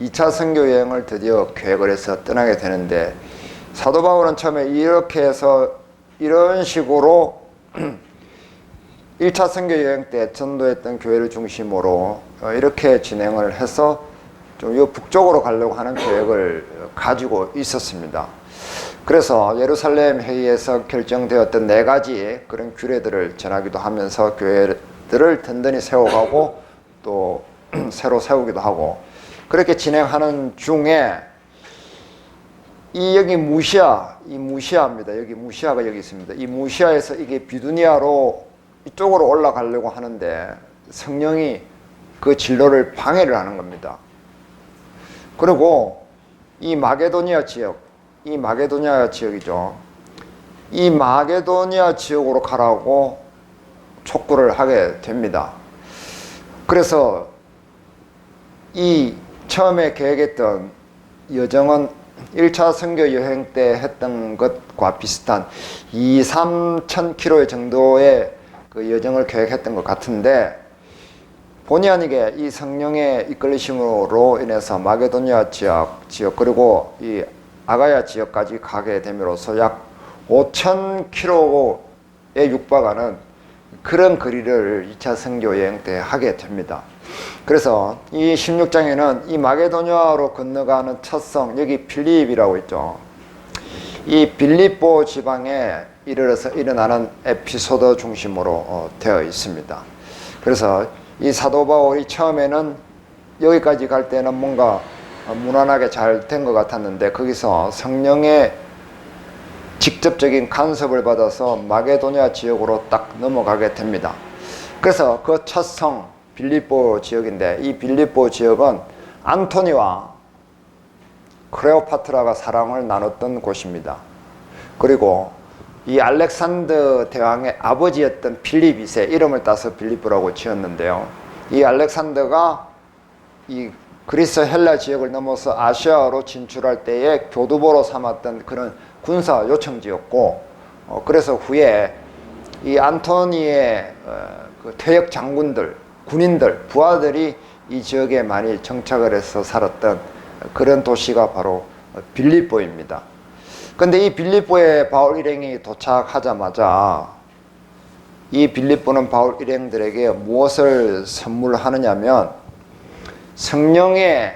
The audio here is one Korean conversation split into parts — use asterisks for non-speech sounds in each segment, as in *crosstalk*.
2차 선교 여행을 드디어 계획을 해서 떠나게 되는데 사도 바울은 처음에 이렇게 해서 이런 식으로 1차 선교 여행 때 전도했던 교회를 중심으로 어, 이렇게 진행을 해서 좀요 북쪽으로 가려고 하는 계획을 가지고 있었습니다. 그래서 예루살렘 회의에서 결정되었던 네 가지 그런 규례들을 전하기도 하면서 교회들을 든든히 세워가고 또 *clears throat* 새로 세우기도 하고 그렇게 진행하는 중에 이 여기 무시아 이 무시아입니다. 여기 무시아가 여기 있습니다. 이 무시아에서 이게 비두니아로 이쪽으로 올라가려고 하는데 성령이 그 진로를 방해를 하는 겁니다. 그리고 이 마게도니아 지역, 이 마게도니아 지역이죠. 이 마게도니아 지역으로 가라고 촉구를 하게 됩니다. 그래서 이 처음에 계획했던 여정은 1차 선교 여행 때 했던 것과 비슷한 2, 3천 킬로 정도의 그 여정을 계획했던 것 같은데 본의 아니게 이 성령의 이끌리심으로 인해서 마게도니아 지역, 지역 그리고 이 아가야 지역까지 가게 됨으로써 약 5천 킬로에 육박하는 그런 거리를 2차 선교 여행 때 하게 됩니다. 그래서 이 16장에는 이 마게도니아로 건너가는 첫 성, 여기 필립이라고 있죠. 이 빌립보 지방에 이르러서 일어나는 에피소드 중심으로 어, 되어 있습니다. 그래서 이 사도 바울이 처음에는 여기까지 갈 때는 뭔가 어, 무난하게 잘 된 것 같았는데 거기서 성령의 직접적인 간섭을 받아서 마게도니아 지역으로 딱 넘어가게 됩니다. 그래서 그 첫 성 빌립보 지역인데 이 빌립보 지역은 안토니와 크레오파트라가 사랑을 나눴던 곳입니다. 그리고 이 알렉산더 대왕의 아버지였던 필립 2세 이름을 따서 빌립보라고 지었는데요. 이 알렉산더가 이 그리스 헬라 지역을 넘어서 아시아로 진출할 때에 교두보로 삼았던 그런 군사 요청지였고 어, 그래서 후에 이 안토니의 어, 그 퇴역 장군들 군인들 부하들이 이 지역에 많이 정착을 해서 살았던 그런 도시가 바로 빌립보입니다. 근데 이 빌립보에 바울 일행이 도착하자마자 이 빌립보는 바울 일행들에게 무엇을 선물하느냐면 성령의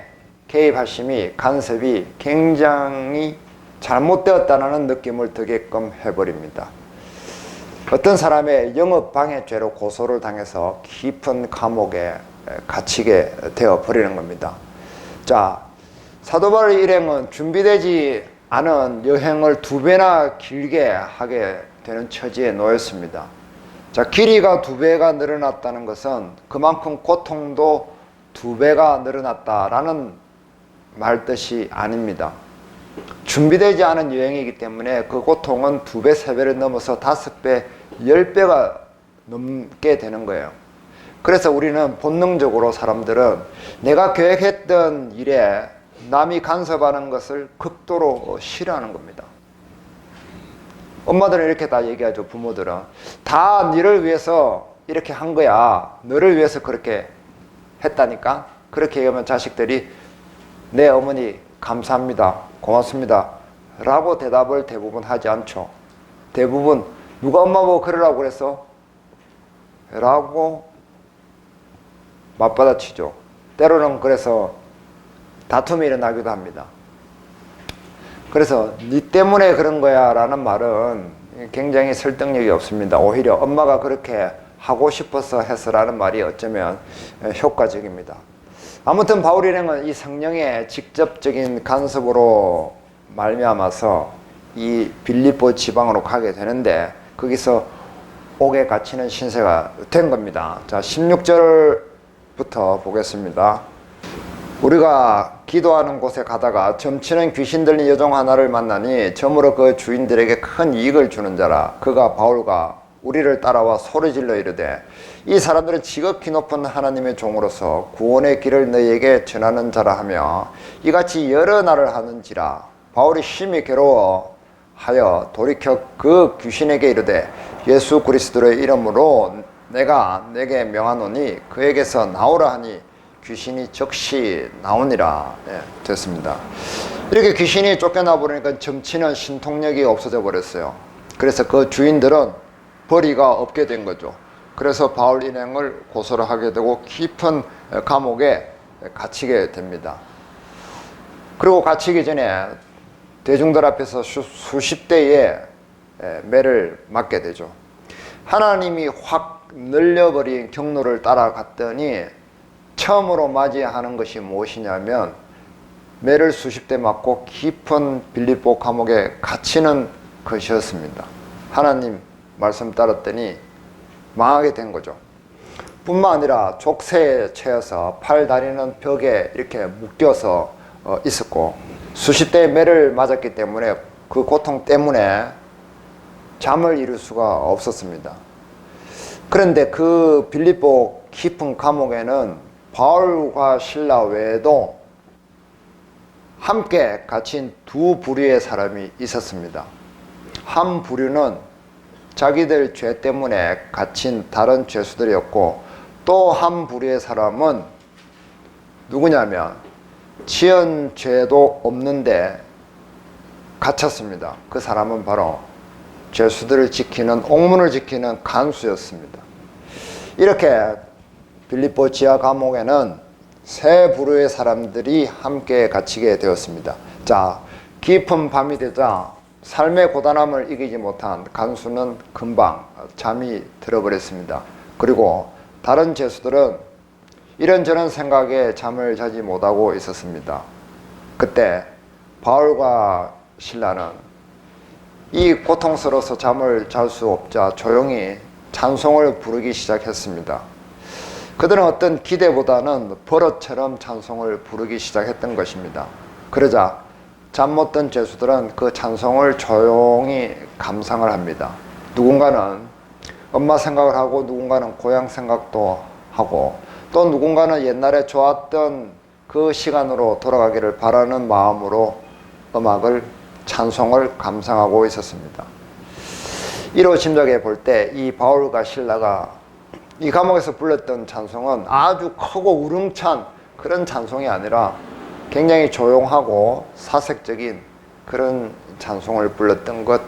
개입하심이 간섭이 굉장히 잘못되었다는 느낌을 들게끔 해버립니다. 어떤 사람의 영업 방해죄로 고소를 당해서 깊은 감옥에 갇히게 되어 버리는 겁니다. 자, 사도 바울 일행은 준비되지 않은 여행을 두 배나 길게 하게 되는 처지에 놓였습니다. 자, 길이가 두 배가 늘어났다는 것은 그만큼 고통도 두 배가 늘어났다라는 말 뜻이 아닙니다. 준비되지 않은 여행이기 때문에 그 고통은 두 배, 세 배를 넘어서 다섯 배, 열 배가 넘게 되는 거예요. 그래서 우리는 본능적으로 사람들은 내가 계획했던 일에 남이 간섭하는 것을 극도로 싫어하는 겁니다. 엄마들은 이렇게 다 얘기하죠. 부모들은 다 너를 위해서 이렇게 한 거야. 너를 위해서 그렇게 했다니까. 그렇게 얘기하면 자식들이 내 어머니 감사합니다. 고맙습니다. 라고 대답을 대부분 하지 않죠. 대부분 누가 엄마 보고 그러라고 그랬어? 라고 맞받아치죠. 때로는 그래서 다툼이 일어나기도 합니다. 그래서 네 때문에 그런 거야 라는 말은 굉장히 설득력이 없습니다. 오히려 엄마가 그렇게 하고 싶어서 해서라는 말이 어쩌면 효과적입니다. 아무튼 바울 일행은 이 성령의 직접적인 간섭으로 말미암아서 이 빌립보 지방으로 가게 되는데 거기서 옥에 갇히는 신세가 된 겁니다. 자, 16절부터 보겠습니다. 우리가 기도하는 곳에 가다가 점치는 귀신 들린 여종 하나를 만나니 점으로 그 주인들에게 큰 이익을 주는 자라 그가 바울과 우리를 따라와 소리 질러 이르되 이 사람들은 지극히 높은 하나님의 종으로서 구원의 길을 너희에게 전하는 자라 하며 이같이 여러 날을 하는지라 바울이 심히 괴로워 하여 돌이켜 그 귀신에게 이르되 예수 그리스도의 이름으로 내가 내게 명하노니 그에게서 나오라 하니 귀신이 즉시 나오니라 예, 됐습니다. 이렇게 귀신이 쫓겨나 버리니까 점치는 신통력이 없어져 버렸어요. 그래서 그 주인들은 벌이가 없게 된 거죠. 그래서 바울 일행을 고소를 하게 되고 깊은 감옥에 갇히게 됩니다. 그리고 갇히기 전에 대중들 앞에서 수, 수십 대의 매를 맞게 되죠. 하나님이 확 늘려버린 경로를 따라갔더니 처음으로 맞이하는 것이 무엇이냐면 매를 수십 대 맞고 깊은 빌립보 감옥에 갇히는 것이었습니다. 하나님 말씀 따랐더니 망하게 된 거죠. 뿐만 아니라 족쇄에 채여서 팔 다리는 벽에 이렇게 묶여서 어, 있었고 수십 대의 매를 맞았기 때문에 그 고통 때문에 잠을 이룰 수가 없었습니다. 그런데 그 빌립보 깊은 감옥에는 바울과 신라 외에도 함께 갇힌 두 부류의 사람이 있었습니다. 한 부류는 자기들 죄 때문에 갇힌 다른 죄수들이었고 또 한 부류의 사람은 누구냐면 지은 죄도 없는데 갇혔습니다. 그 사람은 바로 죄수들을 지키는 옥문을 지키는 간수였습니다. 이렇게 빌립보 지하 감옥에는 세 부류의 사람들이 함께 갇히게 되었습니다. 자, 깊은 밤이 되자 삶의 고단함을 이기지 못한 간수는 금방 잠이 들어버렸습니다. 그리고 다른 죄수들은 이런저런 생각에 잠을 자지 못하고 있었습니다. 그때 바울과 신라는 이 고통스러워서 잠을 잘 수 없자 조용히 찬송을 부르기 시작했습니다. 그들은 어떤 기대보다는 버릇처럼 찬송을 부르기 시작했던 것입니다. 그러자 잠 못든 죄수들은 그 찬송을 조용히 감상을 합니다. 누군가는 엄마 생각을 하고 누군가는 고향 생각도 하고 또 누군가는 옛날에 좋았던 그 시간으로 돌아가기를 바라는 마음으로 음악을 찬송을 감상하고 있었습니다. 이로 짐작해 볼 때 이 바울과 신라가 이 감옥에서 불렀던 찬송은 아주 크고 우렁찬 그런 찬송이 아니라 굉장히 조용하고 사색적인 그런 찬송을 불렀던 것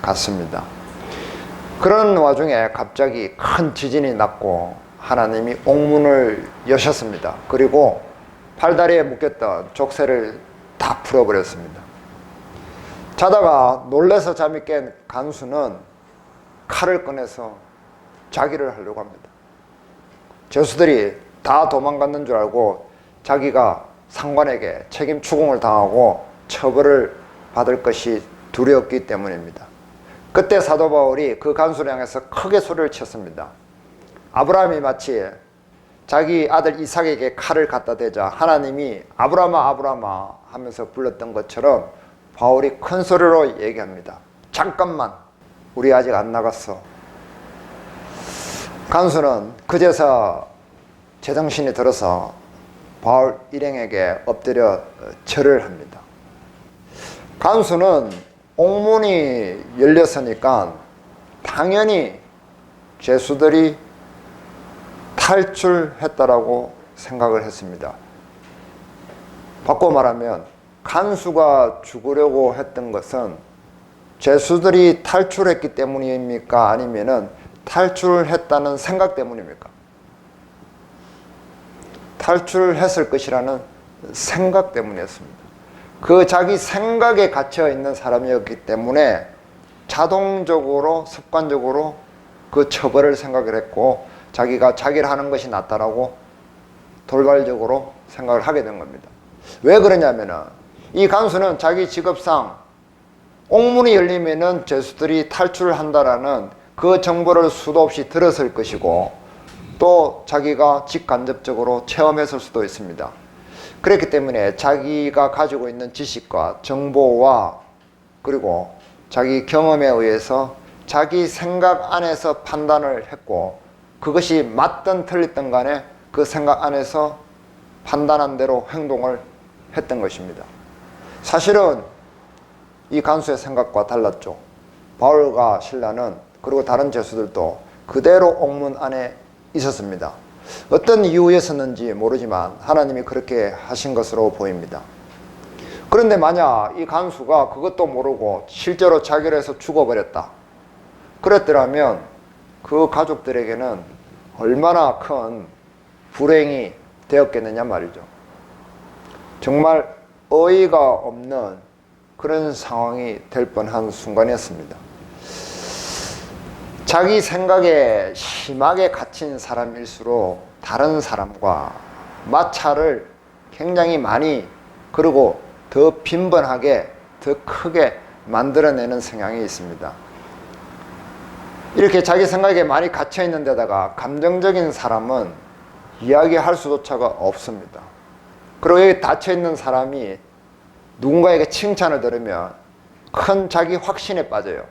같습니다. 그런 와중에 갑자기 큰 지진이 났고 하나님이 옥문을 여셨습니다. 그리고 팔다리에 묶였던 족쇄를 다 풀어버렸습니다. 자다가 놀래서 잠이 깬 간수는 칼을 꺼내서 자기를 하려고 합니다. 죄수들이 다 도망갔는 줄 알고 자기가 상관에게 책임 추궁을 당하고 처벌을 받을 것이 두려웠기 때문입니다. 그때 사도 바울이 그 간수를 향해서 크게 소리를 쳤습니다. 아브라함이 마치 자기 아들 이삭에게 칼을 갖다 대자 하나님이 아브라함아 아브라함아 하면서 불렀던 것처럼 바울이 큰 소리로 얘기합니다. 잠깐만 우리 아직 안 나갔어. 간수는 그제서 제정신이 들어서 바울 일행에게 엎드려 절을 합니다. 간수는 옥문이 열렸으니까 당연히 죄수들이 탈출했다라고 생각을 했습니다. 바꿔 말하면 간수가 죽으려고 했던 것은 죄수들이 탈출했기 때문입니까? 아니면은 탈출했다는 생각 때문입니까? 탈출했을 것이라는 생각 때문이었습니다. 그 자기 생각에 갇혀 있는 사람이었기 때문에 자동적으로 습관적으로 그 처벌을 생각을 했고 자기가 자기를 하는 것이 낫다라고 돌발적으로 생각을 하게 된 겁니다. 왜 그러냐면은 이 간수는 자기 직업상 옥문이 열리면은 죄수들이 탈출을 한다라는 그 정보를 수도 없이 들었을 것이고 또 자기가 직간접적으로 체험했을 수도 있습니다. 그렇기 때문에 자기가 가지고 있는 지식과 정보와 그리고 자기 경험에 의해서 자기 생각 안에서 판단을 했고 그것이 맞든 틀렸든 간에 그 생각 안에서 판단한 대로 행동을 했던 것입니다. 사실은 이 간수의 생각과 달랐죠. 바울과 신라는 그리고 다른 죄수들도 그대로 옥문 안에 있었습니다. 어떤 이유였었는지 모르지만 하나님이 그렇게 하신 것으로 보입니다. 그런데 만약 이 간수가 그것도 모르고 실제로 자결 해서 죽어버렸다. 그랬더라면 그 가족들에게는 얼마나 큰 불행이 되었겠느냐 말이죠. 정말 어이가 없는 그런 상황이 될 뻔한 순간이었습니다. 자기 생각에 심하게 갇힌 사람일수록 다른 사람과 마찰을 굉장히 많이 그리고 더 빈번하게 더 크게 만들어내는 성향이 있습니다. 이렇게 자기 생각에 많이 갇혀 있는 데다가 감정적인 사람은 이야기할 수조차가 없습니다. 그리고 여기 닫혀 있는 사람이 누군가에게 칭찬을 들으면 큰 자기 확신에 빠져요.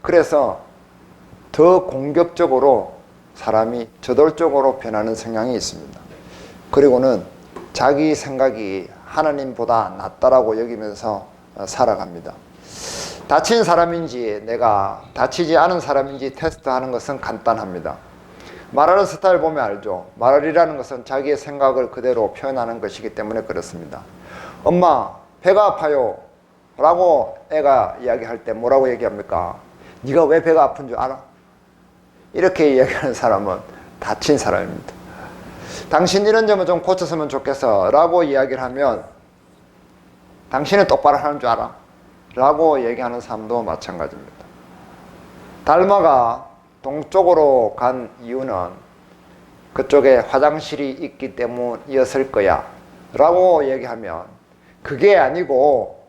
그래서 더 공격적으로 사람이 저돌적으로 변하는 성향이 있습니다. 그리고는 자기 생각이 하나님보다 낫다라고 여기면서 살아갑니다. 다친 사람인지 내가 다치지 않은 사람인지 테스트하는 것은 간단합니다. 말하는 스타일 보면 알죠. 말이라는 것은 자기의 생각을 그대로 표현하는 것이기 때문에 그렇습니다. 엄마, 배가 아파요. 라고 애가 이야기할 때 뭐라고 얘기합니까? 네가 왜 배가 아픈 줄 알아? 이렇게 이야기하는 사람은 다친 사람입니다. 당신 이런 점을 좀 고쳤으면 좋겠어. 라고 이야기를 하면 당신은 똑바로 하는 줄 알아. 라고 얘기하는 사람도 마찬가지입니다. 달마가 동쪽으로 간 이유는 그쪽에 화장실이 있기 때문이었을 거야. 라고 얘기하면 그게 아니고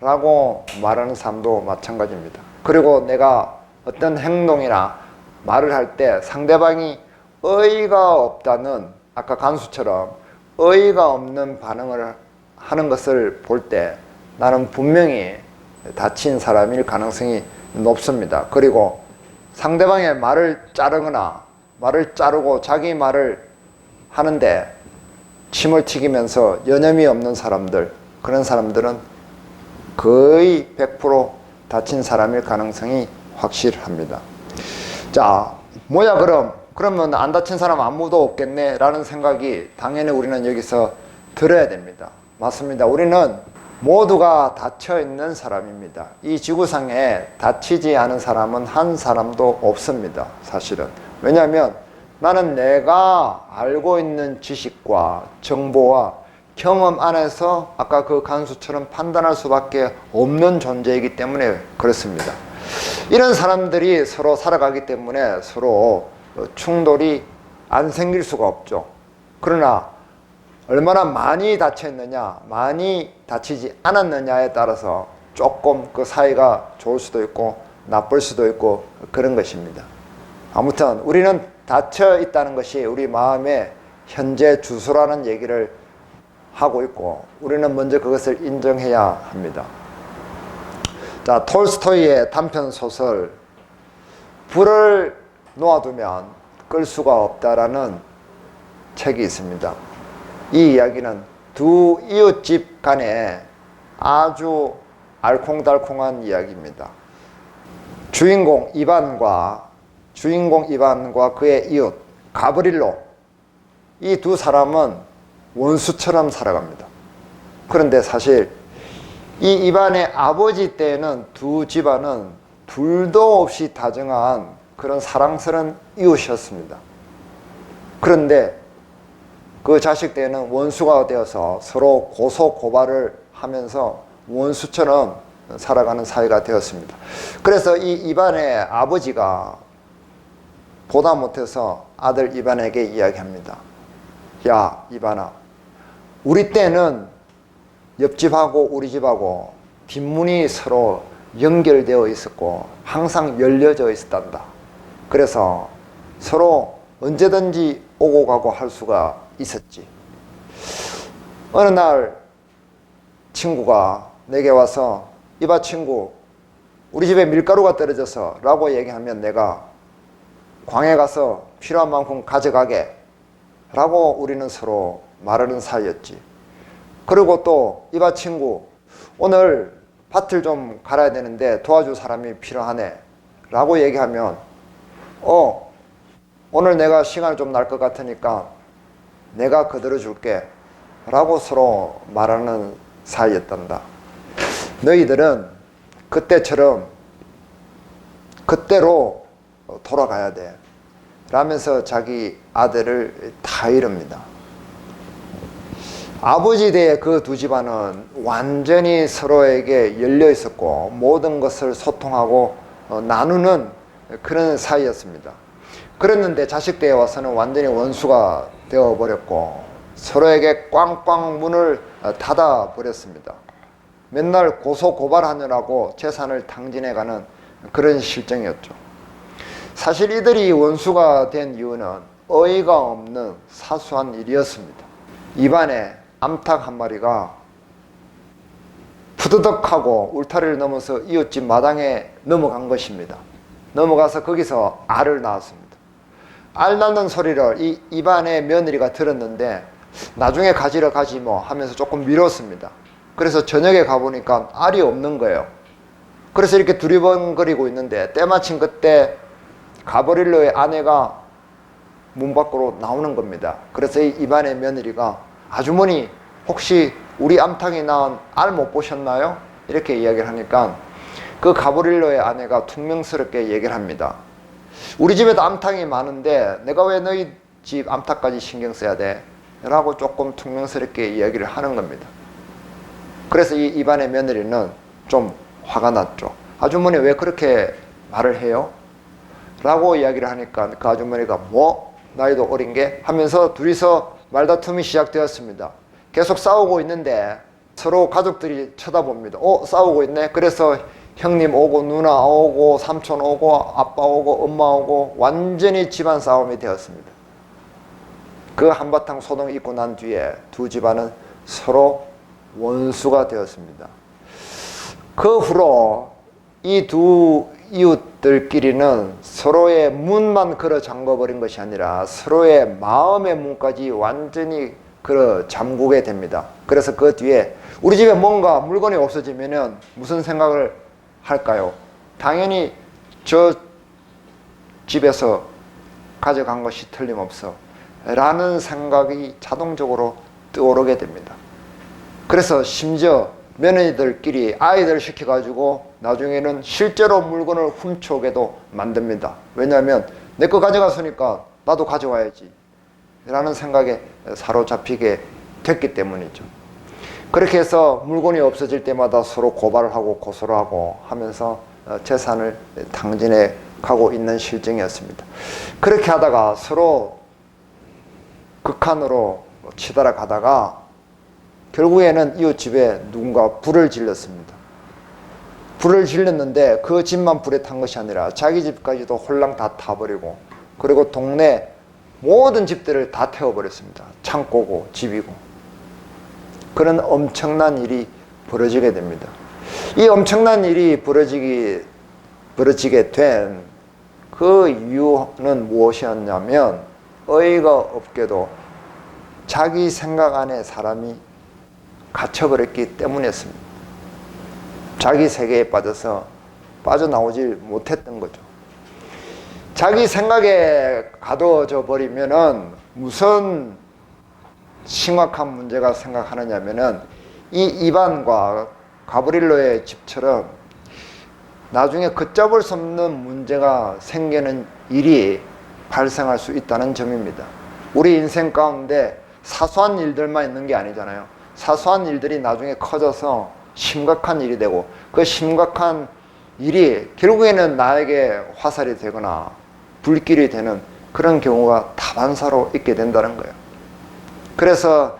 라고 말하는 사람도 마찬가지입니다. 그리고 내가 어떤 행동이나 말을 할 때 상대방이 어이가 없다는 아까 간수처럼 어이가 없는 반응을 하는 것을 볼 때 나는 분명히 다친 사람일 가능성이 높습니다. 그리고 상대방의 말을 자르거나 말을 자르고 자기 말을 하는데 침을 튀기면서 여념이 없는 사람들 그런 사람들은 거의 100% 다친 사람일 가능성이 확실합니다. 자, 뭐야 그럼? 그러면 안 다친 사람 아무도 없겠네 라는 생각이 당연히 우리는 여기서 들어야 됩니다. 맞습니다. 우리는 모두가 닫혀 있는 사람입니다. 이 지구상에 다치지 않은 사람은 한 사람도 없습니다. 사실은. 왜냐하면 나는 내가 알고 있는 지식과 정보와 경험 안에서 아까 그 간수처럼 판단할 수밖에 없는 존재이기 때문에 그렇습니다. 이런 사람들이 서로 살아가기 때문에 서로 충돌이 안 생길 수가 없죠. 그러나 얼마나 많이 다쳤느냐, 많이 다치지 않았느냐에 따라서 조금 그 사이가 좋을 수도 있고 나쁠 수도 있고 그런 것입니다. 아무튼 우리는 닫혀 있다는 것이 우리 마음의 현재 주소라는 얘기를 하고 있고 우리는 먼저 그것을 인정해야 합니다. 자, 톨스토이의 단편 소설 불을 놓아두면 끌 수가 없다라는 책이 있습니다. 이 이야기는 두 이웃집 간에 아주 알콩달콩한 이야기입니다. 주인공 이반과 주인공 이반과 그의 이웃 가브릴로 이 두 사람은 원수처럼 살아갑니다. 그런데 사실 이 이반의 아버지 때는 두 집안은 둘도 없이 다정한 그런 사랑스러운 이웃이었습니다. 그런데 그 자식 때는 원수가 되어서 서로 고소 고발을 하면서 원수처럼 살아가는 사이가 되었습니다. 그래서 이 이반의 아버지가 보다 못해서 아들 이반에게 이야기합니다. 야, 이반아. 우리 때는 옆집하고 우리 집하고 뒷문이 서로 연결되어 있었고 항상 열려져 있었단다. 그래서 서로 언제든지 오고 가고 할 수가 있었지. 어느 날 친구가 내게 와서 이봐 친구 우리 집에 밀가루가 떨어져서 라고 얘기하면 내가 광에 가서 필요한 만큼 가져가게 라고 우리는 서로 말하는 사이였지. 그리고 또 이봐 친구 오늘 밭을 좀 갈아야 되는데 도와줄 사람이 필요하네 라고 얘기하면 어 오늘 내가 시간이 좀 날 것 같으니까 내가 그대로 줄게 라고 서로 말하는 사이였단다. 너희들은 그때처럼 그때로 돌아가야 돼. 라면서 자기 아들을 다 이릅니다. 아버지 대의 그 두 집안은 완전히 서로에게 열려 있었고 모든 것을 소통하고 어, 나누는 그런 사이였습니다. 그랬는데 자식 때에 와서는 완전히 원수가 되어 버렸고 서로에게 꽝꽝 문을 어, 닫아 버렸습니다. 맨날 고소 고발하느라고 재산을 탕진해가는 그런 실정이었죠. 사실 이들이 원수가 된 이유는 어이가 없는 사소한 일이었습니다. 입안에 암탉 한 마리가 푸드덕하고 울타리를 넘어서 이웃집 마당에 넘어간 것입니다. 넘어가서 거기서 알을 낳았습니다. 알 낳는 소리를 이 입안의 며느리가 들었는데 나중에 가지러 가지 뭐 하면서 조금 미뤘습니다. 그래서 저녁에 가보니까 알이 없는 거예요. 그래서 이렇게 두리번거리고 있는데 때마침 그때 가버릴로의 아내가 문 밖으로 나오는 겁니다. 그래서 이 입안의 며느리가 아주머니 혹시 우리 암탉이 낳은 알 못 보셨나요? 이렇게 이야기를 하니까 그 가브릴로의 아내가 퉁명스럽게 얘기를 합니다. 우리 집에도 암탉이 많은데 내가 왜 너희 집 암탉까지 신경 써야 돼? 라고 조금 퉁명스럽게 이야기를 하는 겁니다. 그래서 이 입안의 며느리는 좀 화가 났죠. 아주머니 왜 그렇게 말을 해요? 라고 이야기를 하니까 그 아주머니가 뭐 나이도 어린 게 하면서 둘이서 말다툼이 시작되었습니다. 계속 싸우고 있는데 서로 가족들이 쳐다봅니다. 어, 싸우고 있네. 그래서 형님 오고 누나 오고 삼촌 오고 아빠 오고 엄마 오고 완전히 집안 싸움이 되었습니다. 그 한바탕 소동 있고 난 뒤에 두 집안은 서로 원수가 되었습니다. 그 후로 이 두 이웃들끼리는 서로의 문만 걸어 잠궈버린 것이 아니라 서로의 마음의 문까지 완전히 걸어 잠그게 됩니다. 그래서 그 뒤에 우리 집에 뭔가 물건이 없어지면은 무슨 생각을 할까요? 당연히 저 집에서 가져간 것이 틀림없어. 라는 생각이 자동적으로 떠오르게 됩니다. 그래서 심지어 며느리들끼리 아이들 시켜가지고 나중에는 실제로 물건을 훔쳐오게도 만듭니다. 왜냐하면 내 거 가져갔으니까 나도 가져와야지. 라는 생각에 사로잡히게 됐기 때문이죠. 그렇게 해서 물건이 없어질 때마다 서로 고발을 하고 고소를 하고 하면서 어, 재산을 탕진해 가고 있는 실정이었습니다. 그렇게 하다가 서로 극한으로 치달아 가다가 결국에는 이웃집에 누군가 불을 질렀습니다. 불을 질렀는데 그 집만 불에 탄 것이 아니라 자기 집까지도 홀랑 다 타버리고 그리고 동네 모든 집들을 다 태워버렸습니다. 창고고 집이고 그런 엄청난 일이 벌어지게 됩니다. 이 엄청난 일이 벌어지기 벌어지게 된 그 이유는 무엇이었냐면 어이가 없게도 자기 생각 안에 사람이 갇혀버렸기 때문이었습니다. 자기 세계에 빠져서 빠져나오질 못했던 거죠. 자기 생각에 가둬져 버리면은 무슨 심각한 문제가 생각하느냐면은 이 이반과 가브릴로의 집처럼 나중에 걷잡을 수 없는 문제가 생기는 일이 발생할 수 있다는 점입니다. 우리 인생 가운데 사소한 일들만 있는 게 아니잖아요. 사소한 일들이 나중에 커져서 심각한 일이 되고 그 심각한 일이 결국에는 나에게 화살이 되거나 불길이 되는 그런 경우가 다반사로 있게 된다는 거예요. 그래서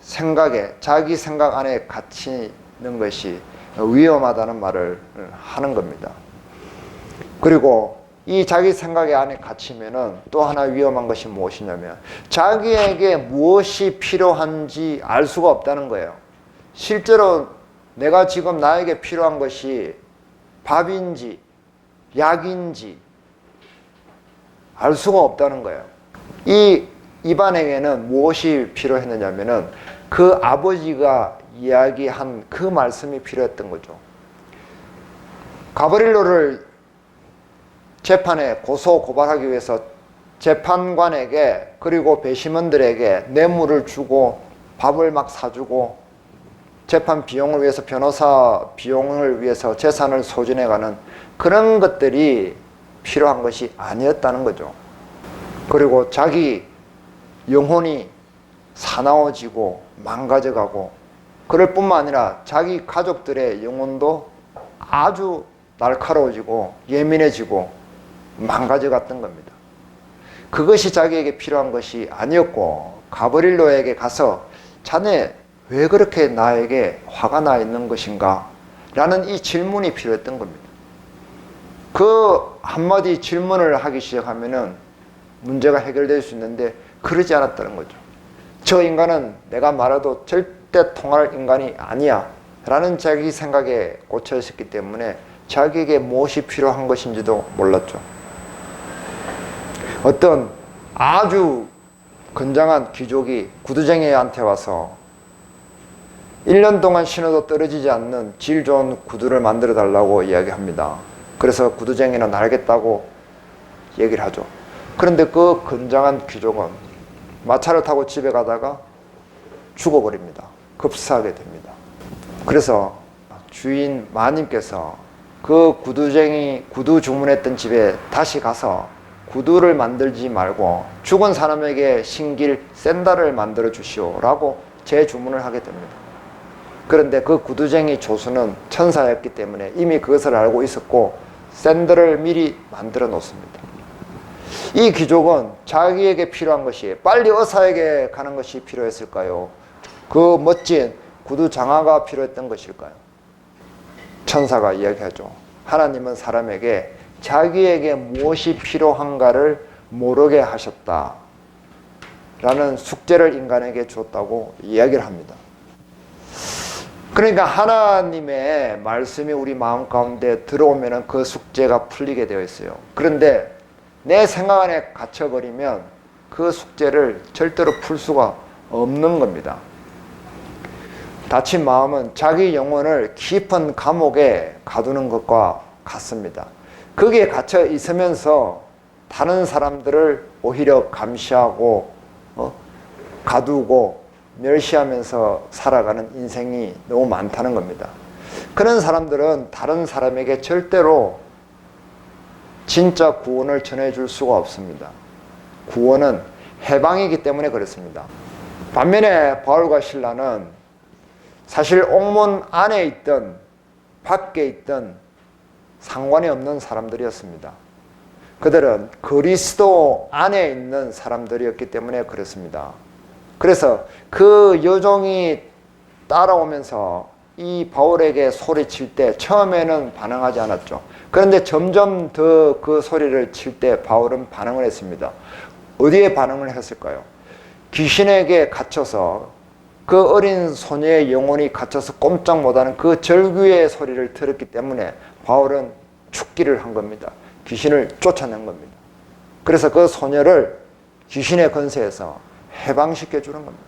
생각에 자기 생각 안에 갇히는 것이 위험하다는 말을 하는 겁니다. 그리고 이 자기 생각의 안에 갇히면은 또 하나 위험한 것이 무엇이냐면 자기에게 무엇이 필요한지 알 수가 없다는 거예요. 실제로 내가 지금 나에게 필요한 것이 밥인지 약인지 알 수가 없다는 거예요. 이 이반에게는 무엇이 필요했느냐면은 그 아버지가 이야기한 그 말씀이 필요했던 거죠. 가브릴로를 재판에 고소 고발하기 위해서 재판관에게 그리고 배심원들에게 뇌물을 주고 밥을 막 사주고 재판 비용을 위해서 변호사 비용을 위해서 재산을 소진해가는 그런 것들이 필요한 것이 아니었다는 거죠. 그리고 자기 영혼이 사나워지고 망가져가고 그럴 뿐만 아니라 자기 가족들의 영혼도 아주 날카로워지고 예민해지고 망가져 갔던 겁니다. 그것이 자기에게 필요한 것이 아니었고 가브릴로에게 가서 자네 왜 그렇게 나에게 화가 나 있는 것인가? 라는 이 질문이 필요했던 겁니다. 그 한마디 질문을 하기 시작하면은 문제가 해결될 수 있는데 그러지 않았다는 거죠. 저 인간은 내가 말해도 절대 통할 인간이 아니야. 라는 자기 생각에 꽂혀 있었기 때문에 자기에게 무엇이 필요한 것인지도 몰랐죠. 어떤 아주 건장한 귀족이 구두쟁이한테 와서 1년 동안 신어도 떨어지지 않는 질 좋은 구두를 만들어 달라고 이야기합니다. 그래서 구두쟁이는 알겠다고 얘기를 하죠. 그런데 그 건장한 귀족은 마차를 타고 집에 가다가 죽어버립니다. 급사하게 됩니다. 그래서 주인 마님께서 그 구두쟁이 구두 주문했던 집에 다시 가서 구두를 만들지 말고 죽은 사람에게 신길 샌달을 만들어 주시오라고 재주문을 하게 됩니다. 그런데 그 구두쟁이 조수는 천사였기 때문에 이미 그것을 알고 있었고 샌들을 미리 만들어 놓습니다. 이 귀족은 자기에게 필요한 것이 빨리 의사에게 가는 것이 필요했을까요? 그 멋진 구두 장화가 필요했던 것일까요? 천사가 이야기하죠. 하나님은 사람에게 자기에게 무엇이 필요한가를 모르게 하셨다. 라는 숙제를 인간에게 줬다고 이야기를 합니다. 그러니까 하나님의 말씀이 우리 마음 가운데 들어오면 그 숙제가 풀리게 되어 있어요. 그런데 내 생각 안에 갇혀버리면 그 숙제를 절대로 풀 수가 없는 겁니다. 다친 마음은 자기 영혼을 깊은 감옥에 가두는 것과 같습니다. 거기에 갇혀 있으면서 다른 사람들을 오히려 감시하고 어? 가두고 멸시하면서 살아가는 인생이 너무 많다는 겁니다. 그런 사람들은 다른 사람에게 절대로 진짜 구원을 전해줄 수가 없습니다. 구원은 해방이기 때문에 그렇습니다. 반면에 바울과 신라는 사실 옥문 안에 있던 밖에 있던 상관이 없는 사람들이었습니다. 그들은 그리스도 안에 있는 사람들이었기 때문에 그렇습니다. 그래서 그 여종이 따라오면서 이 바울에게 소리칠 때 처음에는 반응하지 않았죠. 그런데 점점 더 그 소리를 칠 때 바울은 반응을 했습니다. 어디에 반응을 했을까요? 귀신에게 갇혀서 그 어린 소녀의 영혼이 갇혀서 꼼짝 못하는 그 절규의 소리를 들었기 때문에 바울은 죽기를 한 겁니다. 귀신을 쫓아낸 겁니다. 그래서 그 소녀를 귀신의 건세에서 해방시켜 주는 겁니다.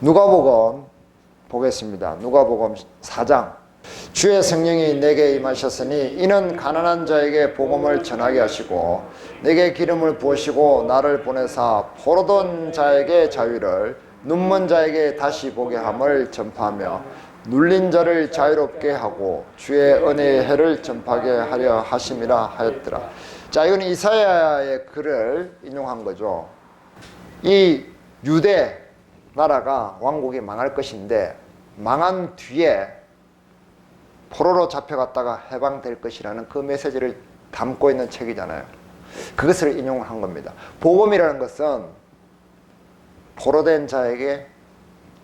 누가복음 보겠습니다. 누가복음 4장 주의 성령이 내게 임하셨으니 이는 가난한 자에게 복음을 전하게 하시고 내게 기름을 부으시고 나를 보내사 포로돈 자에게 자유를 눈먼 자에게 다시 보게 함을 전파하며 눌린 자를 자유롭게 하고 주의 은혜의 해를 전파하게 하려 하심이라 하였더라. 자, 이건 이사야의 글을 인용한 거죠. 이 유대 나라가 왕국이 망할 것인데 망한 뒤에 포로로 잡혀갔다가 해방될 것이라는 그 메시지를 담고 있는 책이잖아요. 그것을 인용한 겁니다. 복음이라는 것은 포로된 자에게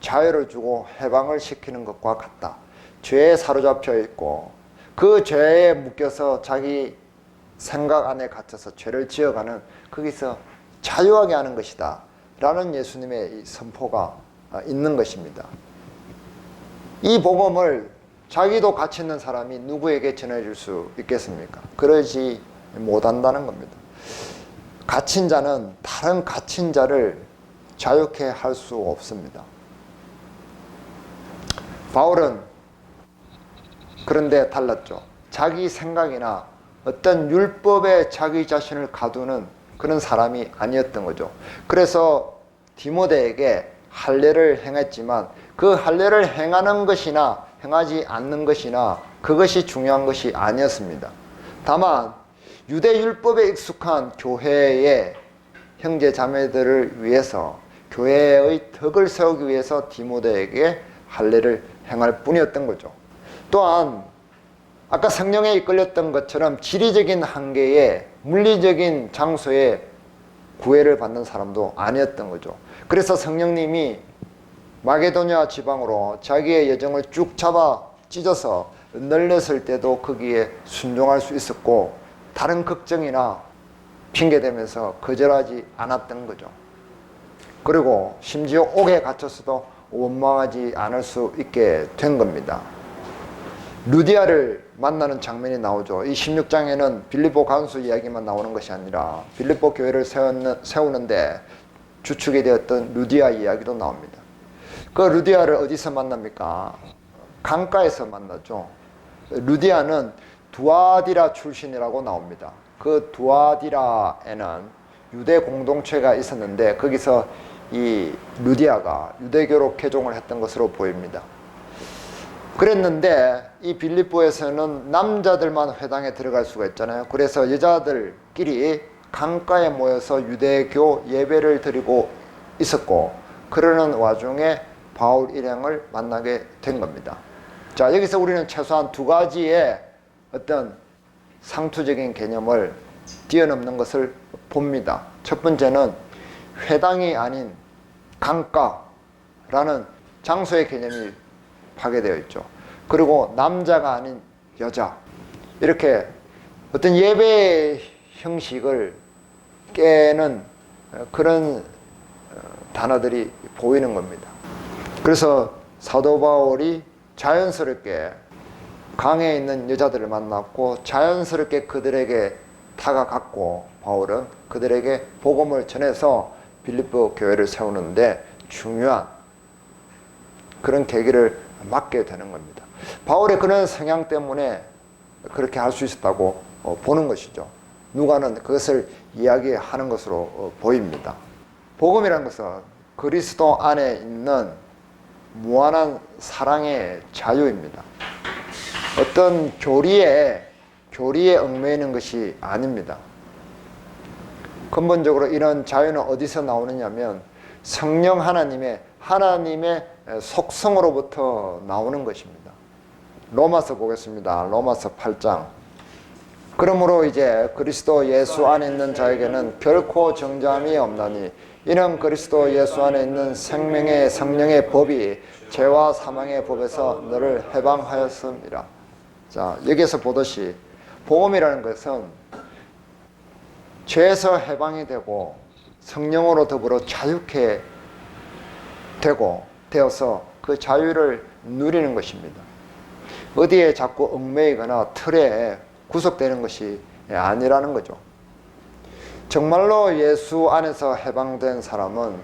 자유를 주고 해방을 시키는 것과 같다. 죄에 사로잡혀 있고 그 죄에 묶여서 자기 생각 안에 갇혀서 죄를 지어가는 거기서 자유하게 하는 것이다. 라는 예수님의 선포가 있는 것입니다. 이 복음을 자기도 갇혀 있는 사람이 누구에게 전해줄 수 있겠습니까? 그러지 못한다는 겁니다. 갇힌 자는 다른 갇힌 자를 자유케 할 수 없습니다. 바울은 그런데 달랐죠. 자기 생각이나 어떤 율법에 자기 자신을 가두는 그런 사람이 아니었던 거죠. 그래서 디모데에게 할례를 행했지만 그 할례를 행하는 것이나 행하지 않는 것이나 그것이 중요한 것이 아니었습니다. 다만 유대 율법에 익숙한 교회의 형제 자매들을 위해서 교회의 덕을 세우기 위해서 디모데에게 할례를 행할 뿐이었던 거죠. 또한 아까 성령에 이끌렸던 것처럼 지리적인 한계에 물리적인 장소에 구애를 받는 사람도 아니었던 거죠. 그래서 성령님이 마게도냐 지방으로 자기의 여정을 쭉 잡아 찢어서 널렸을 때도 거기에 순종할 수 있었고 다른 걱정이나 핑계대면서 거절하지 않았던 거죠. 그리고 심지어 옥에 갇혔어도 원망하지 않을 수 있게 된 겁니다. 루디아를 만나는 장면이 나오죠. 이 16장에는 빌립보 간수 이야기만 나오는 것이 아니라 빌립보 교회를 세우는, 세우는 데 주축이 되었던 루디아 이야기도 나옵니다. 그 루디아를 어디서 만납니까? 강가에서 만나죠. 루디아는 두아디라 출신이라고 나옵니다. 그 두아디라에는 유대 공동체가 있었는데 거기서 이 루디아가 유대교로 개종을 했던 것으로 보입니다. 그랬는데 이 빌립보에서는 남자들만 회당에 들어갈 수가 있잖아요. 그래서 여자들끼리 강가에 모여서 유대교 예배를 드리고 있었고 그러는 와중에 바울 일행을 만나게 된 겁니다. 자, 여기서 우리는 최소한 두 가지의 어떤 상투적인 개념을 뛰어넘는 것을 봅니다. 첫 번째는 회당이 아닌 강가라는 장소의 개념이 파괴되어 있죠. 그리고 남자가 아닌 여자. 이렇게 어떤 예배 형식을 깨는 그런 단어들이 보이는 겁니다. 그래서 사도 바울이 자연스럽게 강에 있는 여자들을 만났고 자연스럽게 그들에게 다가갔고 바울은 그들에게 복음을 전해서 빌립보 교회를 세우는데 중요한 그런 계기를 맞게 되는 겁니다. 바울의 그런 성향 때문에 그렇게 할 수 있었다고 어, 보는 것이죠. 누가는 그것을 이야기하는 것으로 어, 보입니다. 복음이라는 것은 그리스도 안에 있는 무한한 사랑의 자유입니다. 어떤 교리에 교리에 얽매이는 것이 아닙니다. 근본적으로 이런 자유는 어디서 나오느냐면 성령 하나님의 하나님의 속성으로부터 나오는 것입니다. 로마서 보겠습니다. 로마서 8장. 그러므로 이제 그리스도 예수 안에 있는 자에게는 결코 정죄함이 없나니 이는 그리스도 예수 안에 있는 생명의 성령의 법이 죄와 사망의 법에서 너를 해방하였습니다. 자, 여기에서 보듯이 복음이라는 것은 죄에서 해방이 되고 성령으로 더불어 자유케 되고 되어서 그 자유를 누리는 것입니다. 어디에 자꾸 얽매이거나 틀에 구속되는 것이 아니라는 거죠. 정말로 예수 안에서 해방된 사람은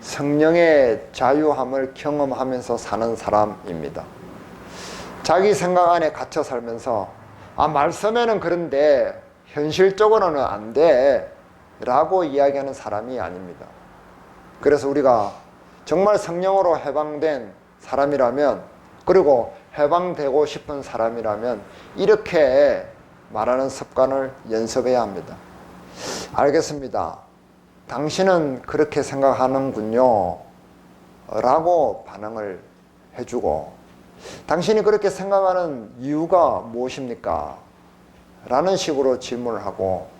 성령의 자유함을 경험하면서 사는 사람입니다. 자기 생각 안에 갇혀 살면서 아 말씀에는 그런데 현실적으로는 안 돼. 라고 이야기하는 사람이 아닙니다. 그래서 우리가 정말 성령으로 해방된 사람이라면 그리고 해방되고 싶은 사람이라면 이렇게 말하는 습관을 연습해야 합니다. 알겠습니다. 당신은 그렇게 생각하는군요. 라고 반응을 해주고 당신이 그렇게 생각하는 이유가 무엇입니까? 라는 식으로 질문을 하고